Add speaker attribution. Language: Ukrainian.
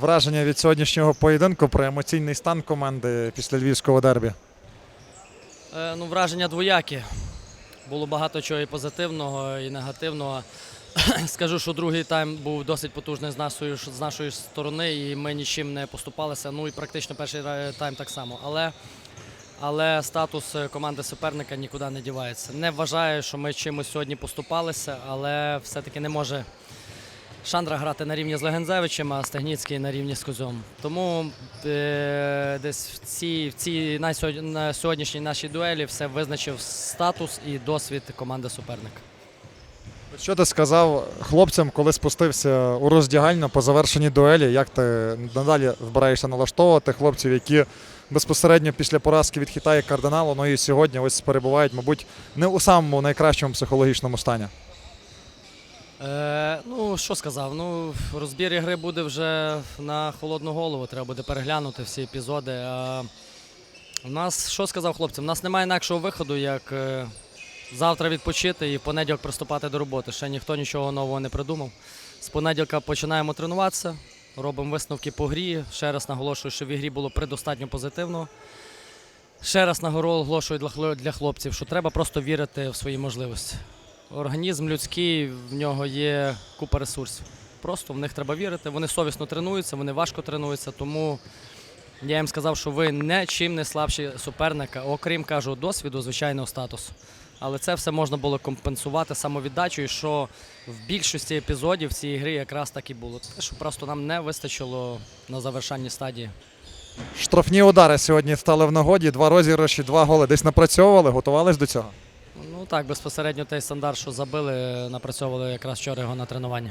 Speaker 1: Враження від сьогоднішнього поєдинку про емоційний стан команди після львівського дербі.
Speaker 2: Е, ну, враження двоякі. Було багато чого і позитивного, і негативного. Скажу, що другий тайм був досить потужний з нашої, з нашої сторони, і ми нічим не поступалися. Ну і практично перший тайм так само. Але, але статус е, команди суперника нікуди не дівається. Не вважаю, що ми чимось сьогодні поступалися, але все-таки не може Шандра грати на рівні з Легензевичем, а Стегніцький на рівні з Козьом. Тому е, десь в цій, в цій на, сьогодні, на сьогоднішній нашій дуелі все визначив статус і досвід команди суперника.
Speaker 1: Що ти сказав хлопцям, коли спустився у роздягальню по завершенні дуелі? Як ти надалі збираєшся налаштовувати хлопців, які безпосередньо після поразки від Хитаю і кардиналу, ну і сьогодні ось перебувають, мабуть, не у самому найкращому психологічному стані?
Speaker 2: Е, ну, що сказав? Ну, розбір ігри буде вже на холодну голову. Треба буде переглянути всі епізоди. А у нас, що сказав хлопцям? У нас немає інакшого виходу, як е, завтра відпочити і в понеділок приступати до роботи. Ще ніхто нічого нового не придумав. З понеділка починаємо тренуватися, робимо висновки по грі. Ще раз наголошую, що в ігрі було предостатньо позитивно. Ще раз наголошую для для хлопців, що треба просто вірити в свої можливості. Організм людський, в нього є купа ресурсів. Просто в них треба вірити. Вони совісно тренуються, вони важко тренуються, тому я їм сказав, що ви нічим не слабші суперника, окрім кажу, досвіду, звичайного статусу. Але це все можна було компенсувати самовіддачею, що в більшості епізодів цієї гри якраз так і було. Те, що просто нам не вистачило на завершальній стадії.
Speaker 1: Штрафні удари сьогодні стали в нагоді, два розіграші, два голи. Десь напрацьовували, готувались до цього.
Speaker 2: Ну так, безпосередньо той стандарт, що забили, напрацьовували якраз вчора його на тренуванні.